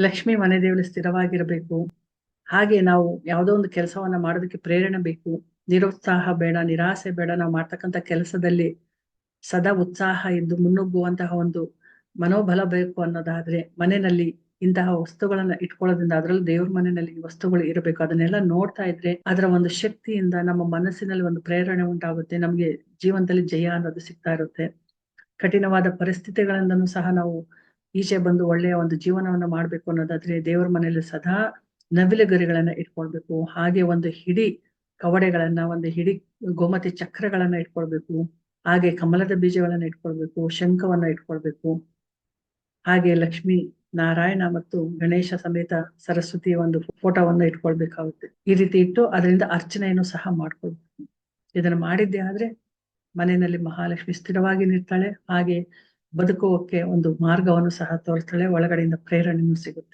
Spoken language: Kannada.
ಲಕ್ಷ್ಮಿ ಮನೆ ದೇವಳು ಸ್ಥಿರವಾಗಿರಬೇಕು. ಹಾಗೆ ನಾವು ಯಾವುದೋ ಒಂದು ಕೆಲಸವನ್ನ ಮಾಡೋದಕ್ಕೆ ಪ್ರೇರಣೆ ಬೇಕು. ನಿರುತ್ಸಾಹ ಬೇಡ, ನಿರಾಸೆ ಬೇಡ. ನಾವು ಮಾಡ್ತಕ್ಕಂಥ ಕೆಲಸದಲ್ಲಿ ಸದಾ ಉತ್ಸಾಹ ಇದ್ದು ಮುನ್ನುಗ್ಗುವಂತಹ ಒಂದು ಮನೋಬಲ ಬೇಕು ಅನ್ನೋದಾದ್ರೆ ಮನೆಯಲ್ಲಿ ಇಂತಹ ವಸ್ತುಗಳನ್ನ ಇಟ್ಕೊಳ್ಳೋದ್ರಿಂದ ಅದ್ರಲ್ಲಿ ದೇವ್ರ ಮನೆಯಲ್ಲಿ ವಸ್ತುಗಳು ಇರಬೇಕು. ಅದನ್ನೆಲ್ಲ ನೋಡ್ತಾ ಇದ್ರೆ ಅದರ ಒಂದು ಶಕ್ತಿಯಿಂದ ನಮ್ಮ ಮನಸ್ಸಿನಲ್ಲಿ ಒಂದು ಪ್ರೇರಣೆ ಉಂಟಾಗುತ್ತೆ. ನಮ್ಗೆ ಜೀವನದಲ್ಲಿ ಜಯ ಅನ್ನೋದು ಸಿಗ್ತಾ ಇರುತ್ತೆ. ಕಠಿಣವಾದ ಪರಿಸ್ಥಿತಿಗಳಿಂದನೂ ಸಹ ನಾವು ಈಚೆ ಬಂದು ಒಳ್ಳೆಯ ಒಂದು ಜೀವನವನ್ನ ಮಾಡ್ಬೇಕು ಅನ್ನೋದಾದ್ರೆ ದೇವರ ಮನೆಯಲ್ಲಿ ಸದಾ ನವಿಲ ಗರಿಗಳನ್ನ ಇಟ್ಕೊಳ್ಬೇಕು. ಹಾಗೆ ಒಂದು ಹಿಡಿ ಕವಡೆಗಳನ್ನ, ಒಂದು ಹಿಡಿ ಗೋಮತಿ ಚಕ್ರಗಳನ್ನ ಇಟ್ಕೊಳ್ಬೇಕು. ಹಾಗೆ ಕಮಲದ ಬೀಜಗಳನ್ನ ಇಟ್ಕೊಳ್ಬೇಕು, ಶಂಖವನ್ನ ಇಟ್ಕೊಳ್ಬೇಕು. ಹಾಗೆ ಲಕ್ಷ್ಮಿ ನಾರಾಯಣ ಮತ್ತು ಗಣೇಶ ಸಮೇತ ಸರಸ್ವತಿಯ ಒಂದು ಫೋಟೋವನ್ನ ಇಟ್ಕೊಳ್ಬೇಕಾಗುತ್ತೆ. ಈ ರೀತಿ ಇಟ್ಟು ಅದರಿಂದ ಅರ್ಚನೆಯನ್ನು ಸಹ ಮಾಡ್ಕೊಳ್ಬೇಕು. ಇದನ್ನು ಮಾಡಿದ್ದೆ ಆದ್ರೆ ಮನೆಯಲ್ಲಿ ಮಹಾಲಕ್ಷ್ಮಿ ಸ್ಥಿರವಾಗಿ ನಿರ್ತಾಳೆ ಹಾಗೆ ಬದುಕುವಕ್ಕೆ ಒಂದು ಮಾರ್ಗವನ್ನು ಸಹ ತೋರ್ತಾಳೆ ಒಳಗಡೆಯಿಂದ ಪ್ರೇರಣೆಯನ್ನು ಸಿಗುತ್ತೆ.